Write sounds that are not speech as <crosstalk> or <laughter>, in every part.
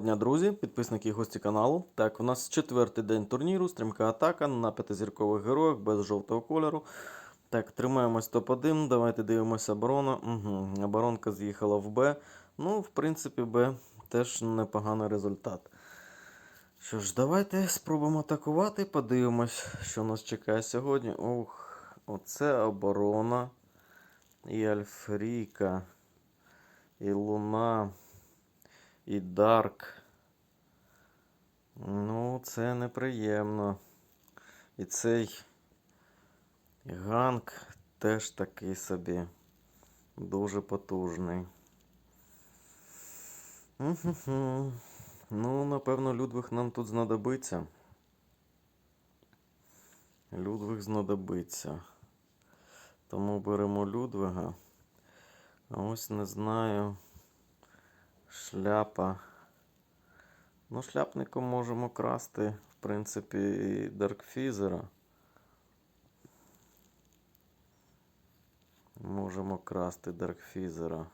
дня, друзі, підписники і гості каналу. Так, у нас четвертий день турніру, стрімка атака на п'ятизіркових героях без жовтого кольору. Так, тримаємось топ-1. Давайте дивимося оборону. Угу. Оборонка з'їхала в Б. Ну, в принципі, Б теж непоганий результат. Що ж, давайте спробуємо атакувати. Подивимось, що нас чекає сьогодні. Ух, оце оборона. І Альфріка, і Луна, і Дарк. Ну, це неприємно. І цей ганг теж такий собі. Дуже потужний. Ну, напевно, Людвиг нам тут знадобиться. Людвиг знадобиться. Тому беремо Людвига. Ось не знаю. Шляпа. Ну, шляпником можемо красти, в принципі, і Даркфізера. Можемо красти Даркфізера.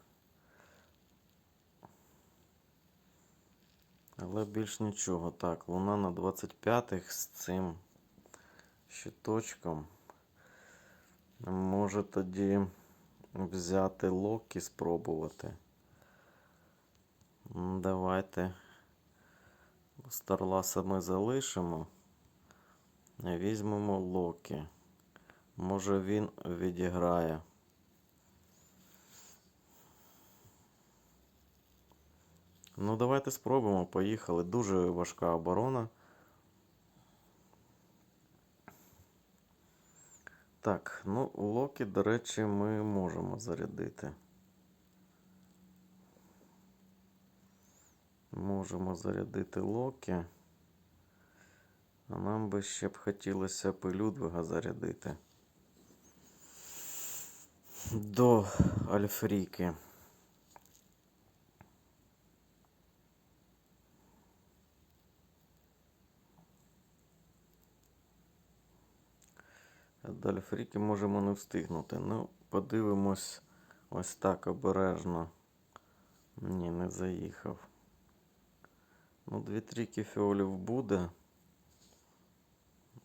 Але більш нічого. Так, луна на 25-х з цим щиточком. Може тоді взяти Локі спробувати. М, Давайте Старласа ми залишимо. Візьмемо Локі. Може він відіграє. Ну, давайте спробуємо. Поїхали. Дуже важка оборона. Так, ну, Локі, до речі, ми можемо зарядити. Можемо зарядити Локі. А нам би ще б хотілося Людвига зарядити. До Альфріки. До Альфріки можемо не встигнути. Ну, подивимось ось так обережно. Ні, не заїхав. Ну, дві трійки фіолів буде.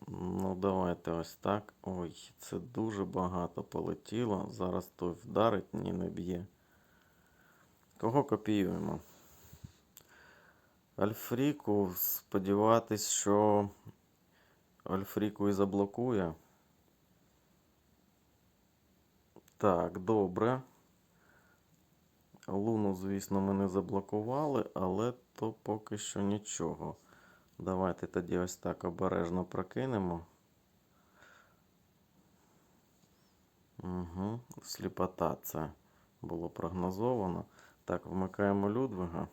Ну, давайте ось так. Ой, це дуже багато полетіло. Зараз той вдарить, ні, не б'є. Кого копіюємо? Альфріку. Сподіватись, що Альфріку і заблокує. Так, добре. Луну, звісно, ми не заблокували, але то поки що нічого. Давайте тоді ось так обережно прокинемо. Угу. Сліпота це було прогнозовано. Так, вмикаємо Людвига.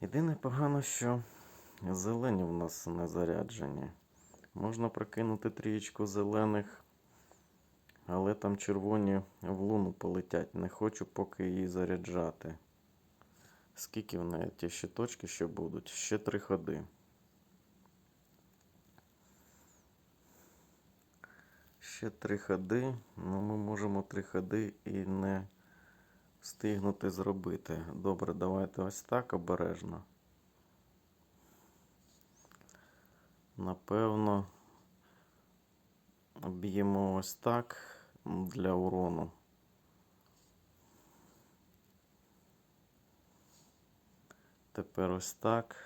Єдине погано, що зелені в нас не заряджені. Можна прокинути трієчку зелених, але там червоні в луну полетять. Не хочу поки її заряджати. Скільки в неї ті щиточки ще будуть? Ще три ходи. Ще три ходи. Ну, ми можемо три ходи і не встигнути зробити. Добре, давайте ось так обережно. Напевно, б'ємо ось так для урону. Тепер ось так.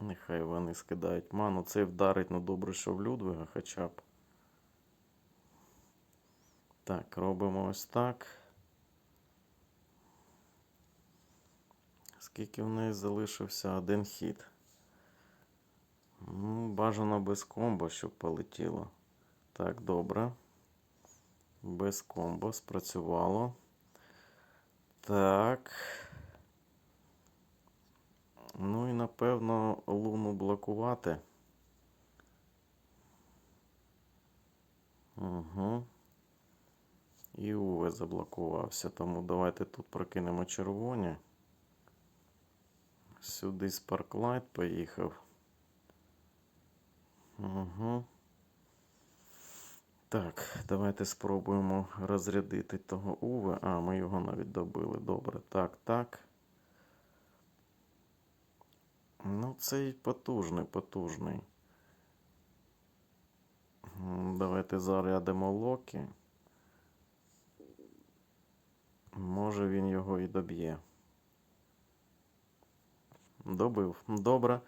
Нехай вони скидають ману. Цей вдарить, ну добре, що в Людвига хоча б. Так, робимо ось так. Скільки в неї залишився один хід? Ну, бажано без комбо, щоб полетіло. Так, добре. Без комбо спрацювало. Так. Ну і напевно луну блокувати. Угу. І Уве заблокувався. Тому давайте тут прокинемо червоні. Сюди Sparklight поїхав. Угу. Так, давайте спробуємо розрядити того Уве. А, ми його навіть добили. Добре. Так, так. Ну, цей потужний, потужний. Давайте зарядимо Локі. Може він його і доб'є. Добив. Добре.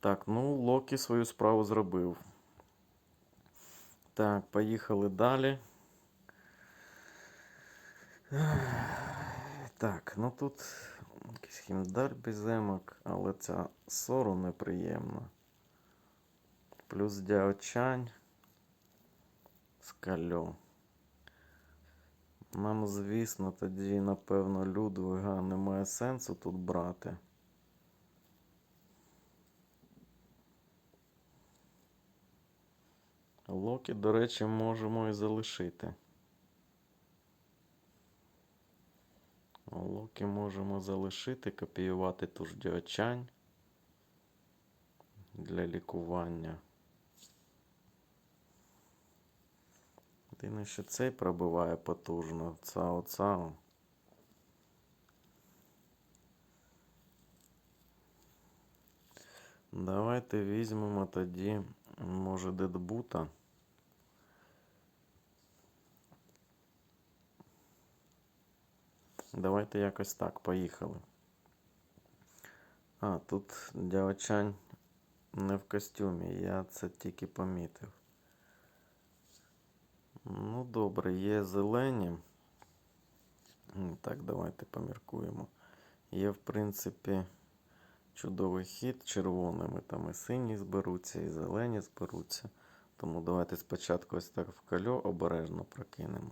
Так, ну, Локі свою справу зробив. Так, поїхали далі. Так, ну тут якийсь хімдаль без емок, але ця сору неприємна. Плюс дяочань. Скальо. Нам, звісно, тоді, напевно, Людвига немає сенсу тут брати. Локі, до речі, можемо і залишити. Локі можемо залишити, копіювати ту діочань для лікування. Єдине, що цей пробиває потужно. Цао цао. Давайте візьмемо тоді, може, дедбута. Давайте якось так, поїхали. А, тут дявчань не в костюмі, я це тільки помітив. Ну, добре, є зелені. Так, давайте поміркуємо. Є, в принципі, чудовий хід червоними. Там і сині зберуться, і зелені зберуться. Тому давайте спочатку ось так в кальо обережно прокинемо.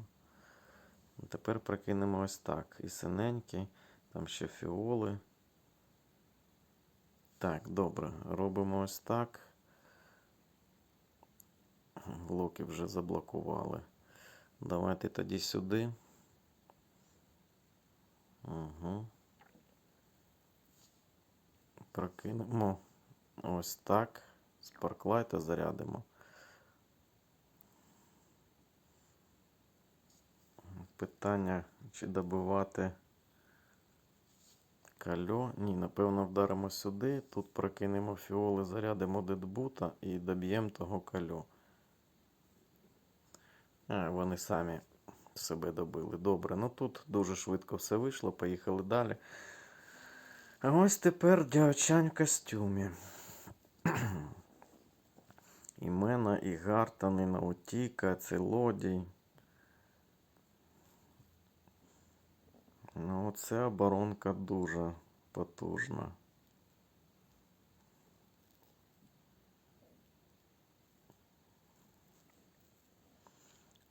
Тепер прокинемо ось так. І синенькі, там ще фіоли. Так, добре. Робимо ось так. Блоки вже заблокували. Давайте тоді сюди. Угу. Прокинемо ось так. Спарклайта зарядимо. Питання, чи добивати кальо. Ні, напевно, вдаримо сюди. Тут прокинемо фіоли, зарядимо дедбута і доб'ємо того кальо. А, вони самі себе добили. Добре, ну тут дуже швидко все вийшло. Поїхали далі. А ось тепер дявчань в костюмі. <clears throat> Імена, і Гартан, і Наутіка, Целодій. Ну, оця оборонка дуже потужна.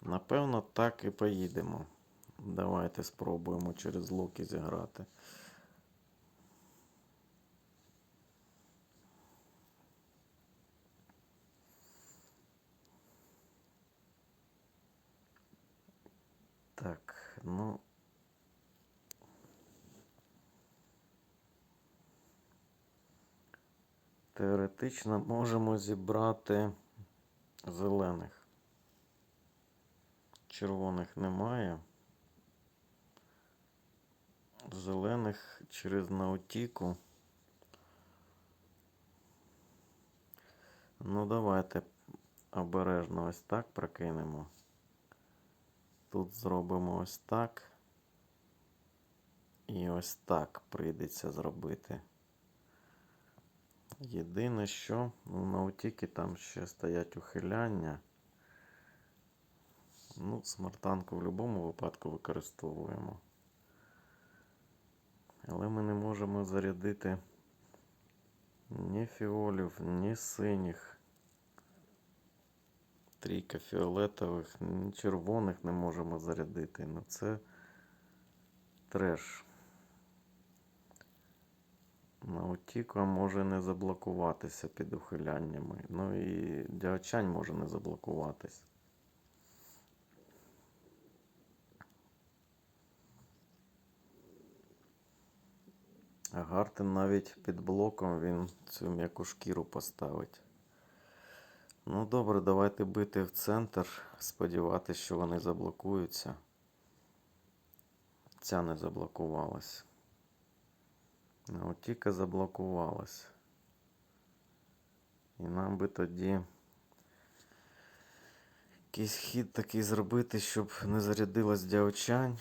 Напевно, так і поїдемо. Давайте спробуємо через луки зіграти. Так, ну. Теоретично можемо зібрати зелених. Червоних немає. Зелених через наутіку. Ну, давайте обережно ось так прокинемо. Тут зробимо ось так. І ось так прийдеться зробити. Єдине, що в наутіки там ще стоять ухиляння. Ну, смартанку в будь-якому випадку використовуємо. Але ми не можемо зарядити ні фіолів, ні синіх. Трійка фіолетових, ні червоних не можемо зарядити. Ну це треш. Наутіка може не заблокуватися під ухиляннями. Ну і діачань може не заблокуватись. А Гартен навіть під блоком він цю м'яку шкіру поставить. Ну добре, давайте бити в центр. Сподіватися, що вони заблокуються. Ця не заблокувалась. Наутіка заблокувалась. І нам би тоді якийсь хід такий зробити, щоб не зарядилась дяочань.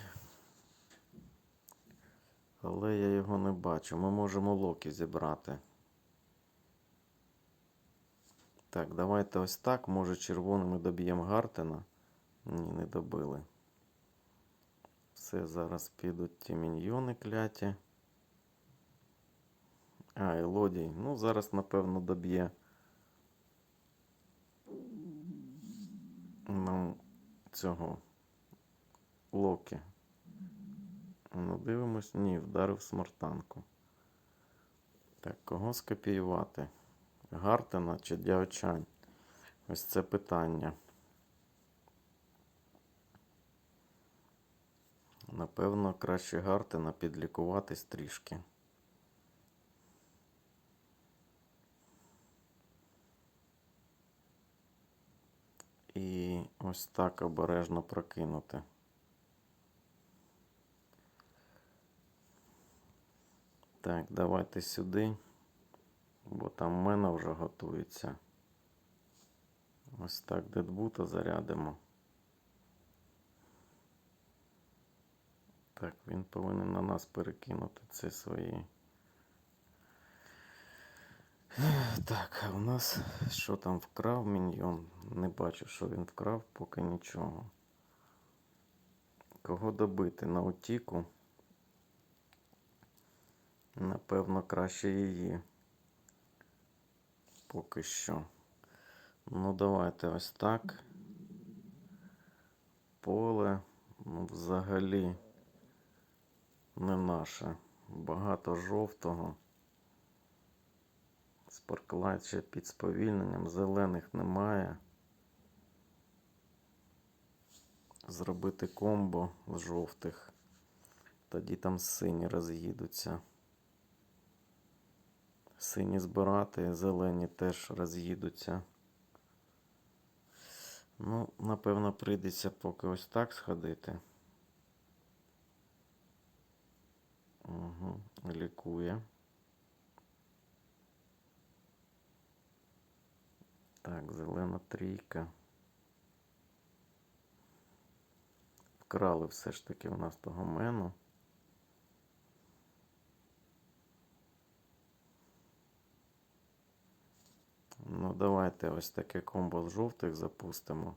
Але я його не бачу. Ми можемо локі зібрати. Так, давайте ось так. Може червоними доб'ємо Гартена. Ні, не добили. Все, зараз підуть ті міньйони кляті. А, Елодій. Ну, зараз, напевно, доб'є. Нам цього Локі. Ну, дивимось. Ні, вдарив смартанку. Так, кого скопіювати? Гартена чи Дяочань? Ось це питання. Напевно, краще Гартена підлікуватись трішки. І ось так обережно прокинути. Так, давайте сюди, бо там мена вже готується. Ось так дедбута зарядимо. Так, він повинен на нас перекинути ці свої. <sighs> Так, а у нас що там вкрав міньйон? Не бачу, що він вкрав, поки нічого. Кого добити на утіку? Напевно, краще її. Поки що. Ну, давайте ось так. Поле ну, взагалі не наше. Багато жовтого. Спарклайт ще під сповільненням. Зелених немає. Зробити комбо з жовтих. Тоді там сині роз'їдуться. Сині збирати, зелені теж роз'їдуться. Ну, напевно, прийдеться поки ось так сходити. Угу, лікує. Так, зелена трійка. Вкрали все ж таки у нас того мену. Ну, давайте ось таке комбо з жовтих запустимо.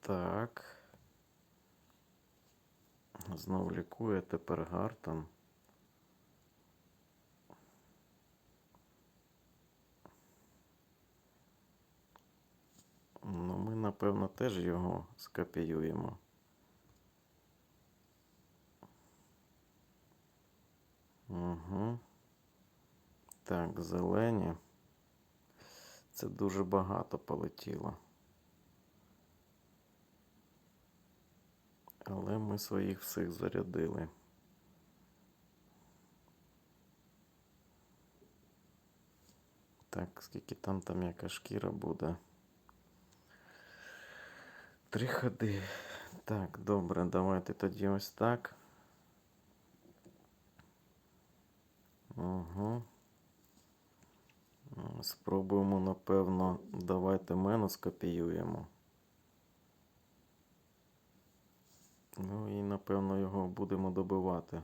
Так. Знов лікує тепер Гартон. Ну, ми, напевно, теж його скопіюємо. Угу. Так, зелені. Це дуже багато полетіло. Але ми своїх всіх зарядили. Так, скільки там там яка шкіра буде? Три ходи. Так, добре, давайте тоді ось так. Угу. Спробуємо, напевно, давайте мену скопіюємо. Ну і, напевно, його будемо добивати.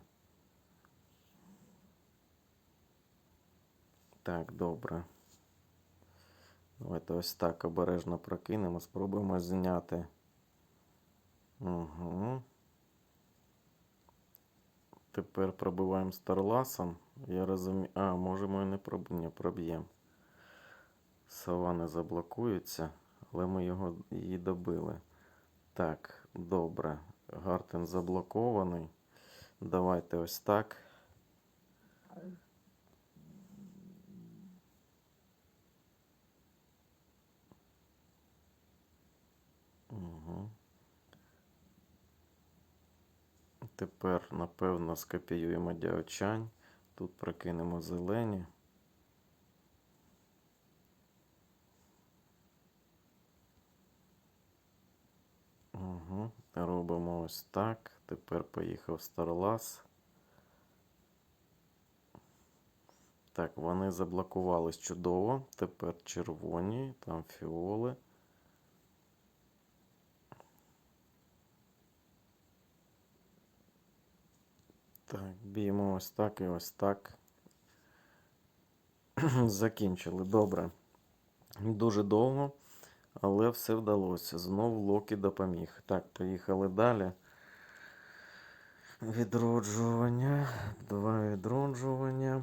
Так, добре. Давайте ось так обережно прокинемо. Спробуємо зняти. Угу. Тепер пробиваємо старласом. Я розумію. А, можемо і не проб... проб'ємо. Сова не заблокується, але ми його її добили. Так, добре. Гартен заблокований. Давайте ось так. Угу. Тепер, напевно, скопіюємо діочань. Тут прокинемо зелені. Угу. Робимо ось так. Тепер поїхав Старлас. Так, вони заблокувались чудово. Тепер червоні, там фіоли. Так, б'ємо ось так і ось так. <clears throat> Закінчили. Добре. Дуже довго, але все вдалося. Знов Локі допоміг. Так, поїхали далі. Відроджування. Два відроджування.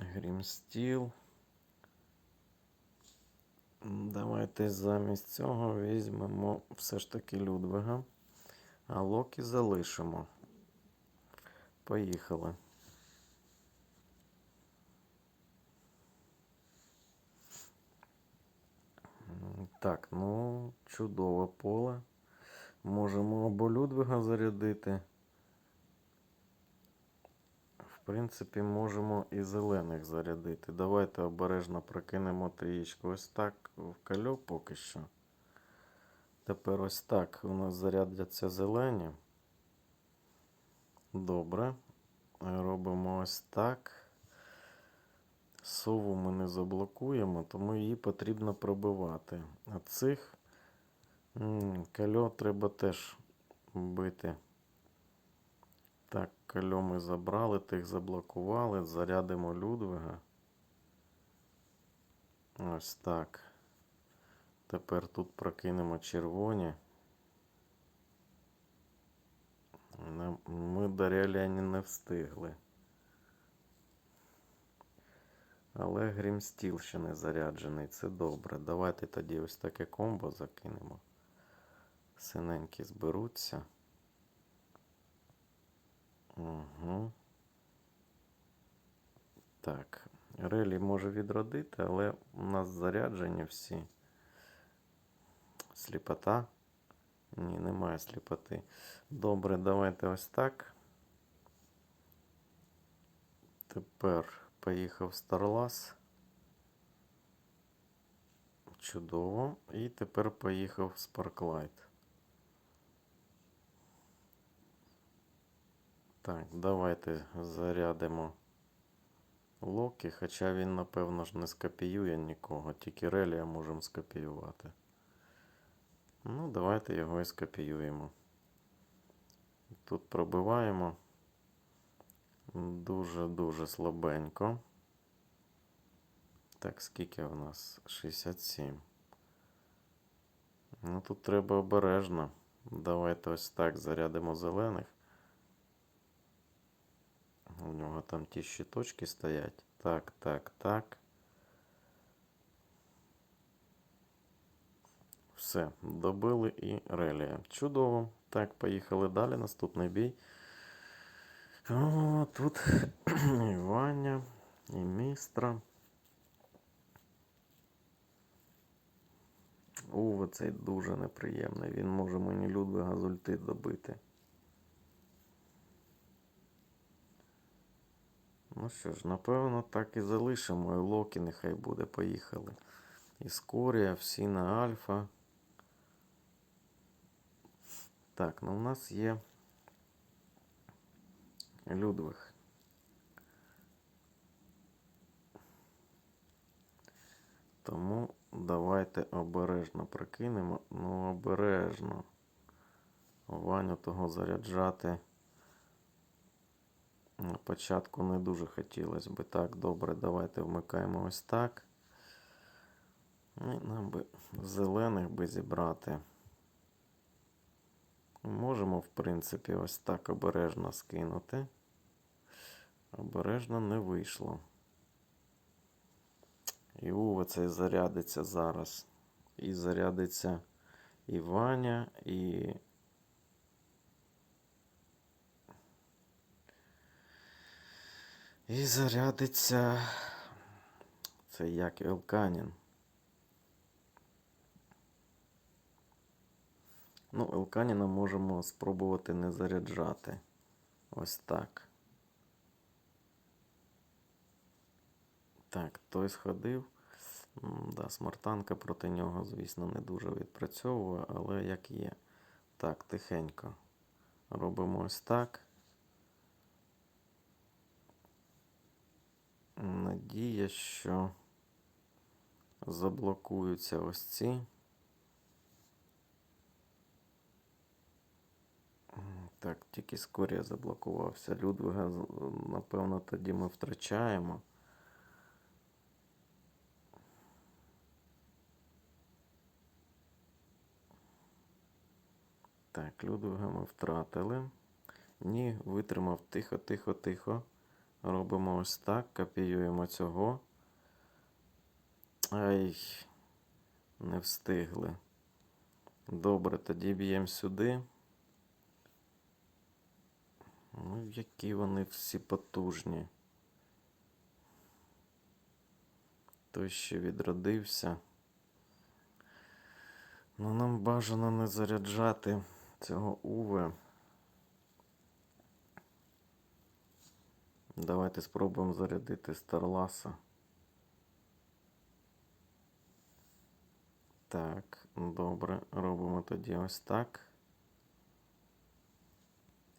Грімстіл. Давайте замість цього візьмемо все ж таки Людвига. А Локі залишимо. Поїхали. Так, ну, чудове поле. Можемо або Людвига зарядити. В принципі, можемо і зелених зарядити. Давайте обережно прокинемо трієчку. Ось так в кальо поки що. Тепер ось так у нас зарядяться зелені. Добре. Робимо ось так. Сову ми не заблокуємо, тому її потрібно пробивати. А цих кальо треба теж бити. Так, кальо ми забрали, тих заблокували, зарядимо Людвига. Ось так. Тепер тут прокинемо червоні. Ми до Реліані не встигли. Але Грімстіл ще не заряджений, це добре. Давайте тоді ось таке комбо закинемо. Синенькі зберуться. Угу. Так. Релі може відродити, але у нас заряджені всі. Сліпота. Ні, немає сліпоти. Добре, давайте ось так. Тепер поїхав Старлас. Чудово. І тепер поїхав Спарклайт. Так, давайте зарядимо Локі, хоча він, напевно ж, не скопіює нікого, тільки Релія можемо скопіювати. Ну, давайте його і скопіюємо. Тут пробиваємо дуже-дуже слабенько. Так, скільки в нас? 67. Ну, тут треба обережно. Давайте ось так зарядимо зелених. У нього там ті щиточки стоять. Так, так, так. Все, добили і релія. Чудово. Так, поїхали далі. Наступний бій. О, тут <clears throat> і Ваня, і містра. О, цей дуже неприємний. Він може мені Людвига з ульти добити. Ну що ж, напевно, так і залишимо. І Локі нехай буде. Поїхали. Іскорія, всі на Альфа. Так, ну у нас є Людвиг. Тому давайте обережно прикинемо. Ну, обережно. Ваню того заряджати. На початку не дуже хотілося би. Так, добре, давайте вмикаємо ось так. І нам би зелених би зібрати. Можемо, в принципі, ось так обережно скинути. Обережно не вийшло. І Ува цей зарядиться зараз. І зарядиться і Ваня, і. І зарядиться. Це як Елканін. Ну, Елканіна можемо спробувати не заряджати. Ось так. Так, той сходив. Да, смартанка проти нього, звісно, не дуже відпрацьовує, але як є. Так, тихенько. Робимо ось так. надія, що заблокуються ось ці. Так, тільки Скорія заблокувався. Людвига, напевно, тоді ми втрачаємо. Так, Людвига ми втратили. Ні, витримав тихо, тихо, тихо. Робимо ось так, копіюємо цього. Ай, не встигли. Добре, тоді б'ємо сюди. Ну, які вони всі потужні. Той ще відродився. Ну, нам бажано не заряджати цього Уве. Давайте спробуємо зарядити Старласа. Так, добре. Робимо тоді ось так.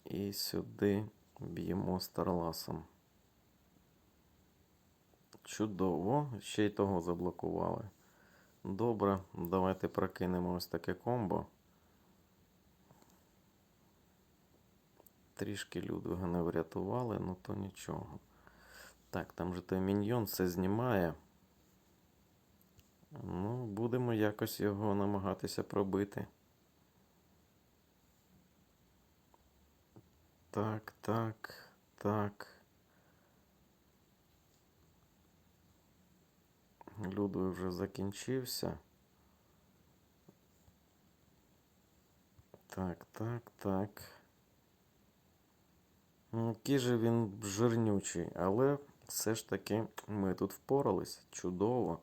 І сюди б'ємо Старласом. Чудово. Ще й того заблокували. Добре, давайте прокинемо ось таке комбо. Трішки Людвига не врятували, ну то нічого. Так, там же той міньйон все знімає. Ну, будемо якось його намагатися пробити. Так, так, так. Людвиг вже закінчився. Так, так, так. Ну, Який же він жирнючий, але все ж таки ми тут впорались. Чудово.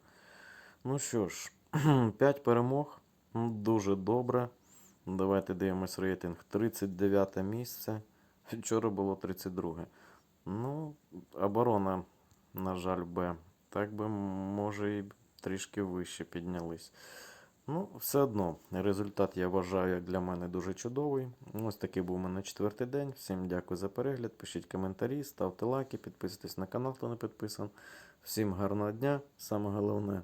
Ну що ж, <clears throat> 5 перемог. Дуже добре. Давайте дивимось рейтинг. 39 місце. <laughs> Вчора було 32. Ну, оборона, на жаль, Б. Так би, може, і трішки вище піднялись. Ну, все одно, результат я вважаю, як для мене дуже чудовий. Ось такий був у мене четвертий день. Всім дякую за перегляд. Пишіть коментарі, ставте лайки, підписуйтесь на канал, хто не підписан. Всім гарного дня. Саме головне,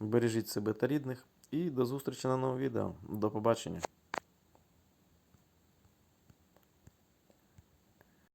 бережіть себе та рідних. І до зустрічі на новому відео. До побачення.